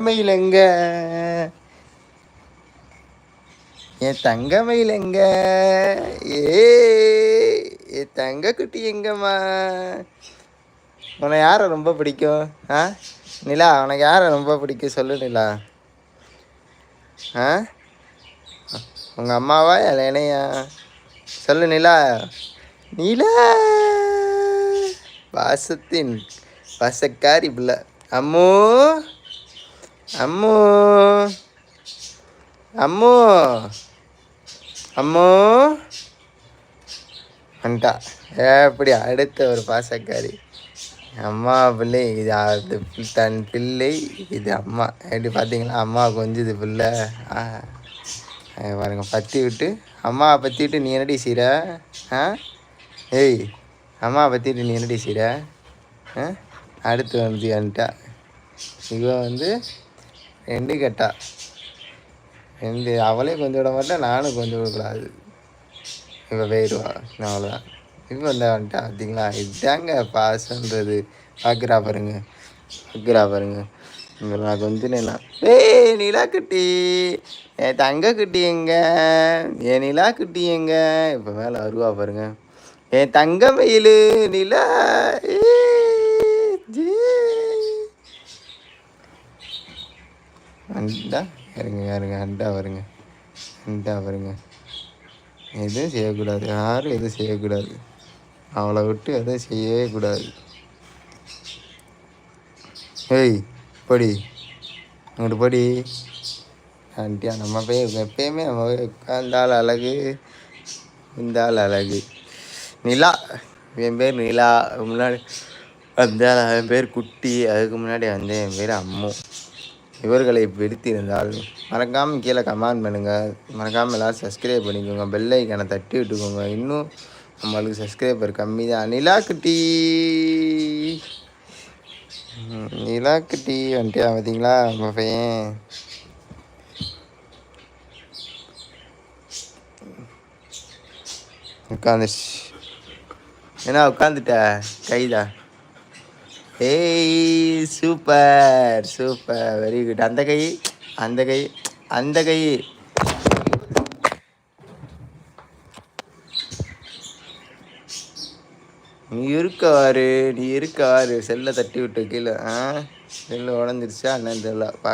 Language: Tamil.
தங்கமயில் எங்க என் தங்கமயில் எங்க ஏ என் தங்க குட்டி எங்கம்மா உன்னை யாரை ரொம்ப பிடிக்கும்? ஆ நிலா உனக்கு யாரை ரொம்ப பிடிக்கும்? சொல்லு நிலா. ஆ உங்கள் அம்மாவா இல்லை என்னையா? சொல்லு நிலா. நிலா! வாசத்தின் வாசக்காரி பிள்ளை. அம்மோ! அம்மு. அம்மு. அம்மு. வந்துட்டா. எப்படி அடுத்த ஒரு பாசக்காரி. அம்மா பிள்ளை இது அது தன் பிள்ளை இது அம்மா. எப்படி பார்த்தீங்களா? அம்மா கொஞ்சது பிள்ளை. ஆ. பாருங்க பற்றி விட்டு. அம்மாவை பற்றி விட்டு நீ என்னடி செய்கிற ஆ? ஏய் அம்மாவை பற்றி விட்டு நீ என்னடி செய்கிற ஆ? அடுத்து வந்து வந்துட்டா. இவன் வந்து ரெண்டு கேட்டா. எந்த அவளே கொஞ்சம் விட மாட்டேன் நானும் கொஞ்சம் விடக்கூடாது இப்போ போயிடுவா அவ்வளோதான் இப்போ வந்து வந்துட்டா பார்த்தீங்களா இதுதாங்க பாசன்றது பார்க்குறா பாருங்க பார்க்குறா பாருங்க. நான் கொஞ்சம் ஏய் நிலா குட்டி என் தங்க குட்டி எங்க? என் நிலா குட்டி எங்க? இப்போ மேலே வருவா பாருங்க என் தங்க மயில் நிலா ஏய், ஜே. அண்டா இருங்க யாருங்க அண்டா வருங்க. அண்டா வருங்க. எதுவும் செய்யக்கூடாது. யாரும் எதுவும் செய்யக்கூடாது. அவளை விட்டு எதுவும் செய்யவே கூடாது ஏய் படி. அங்கிட்டு படி. ஆண்டியா நம்ம போய் எப்பயுமே நம்ம போய் உட்காந்தால் அழகு இந்த ஆள் அழகு. நிலா என் பேர் நிலா. முன்னாடி வந்தால் என் பேர் குட்டி. அதுக்கு முன்னாடி வந்து என் பேர் அம்மு. இவர்களை பிடித்திருந்தால் மறக்காமல் கீழே கமெண்ட் பண்ணுங்கள் மறக்காமல் எல்லோரும் சப்ஸ்கிரைப் பண்ணிக்கோங்க. பெல் ஐக்கானை தட்டி விட்டுக்கோங்க. இன்னும் நம்மளுக்கு சப்ஸ்கிரைபர் கம்மி தான். நிலாக்குட்டி நிலாக்குட்டி வந்துட்டு வந்துட்டியா பார்த்தீங்களா நம்ம பையன். உட்காந்துச்சு என்ன உட்காந்துட்ட? கைதா? ஏய் சூப்பர் சூப்பர் வெரி குட் அந்த கை அந்த கை அந்த கை. நீ இருக்கவாரு நீ இருக்கவாரு செல்லை தட்டி விட்டு கீழே ஆ? செல்லு உடஞ்சிருச்சா? என்னன்னு தெரியல பார்க்க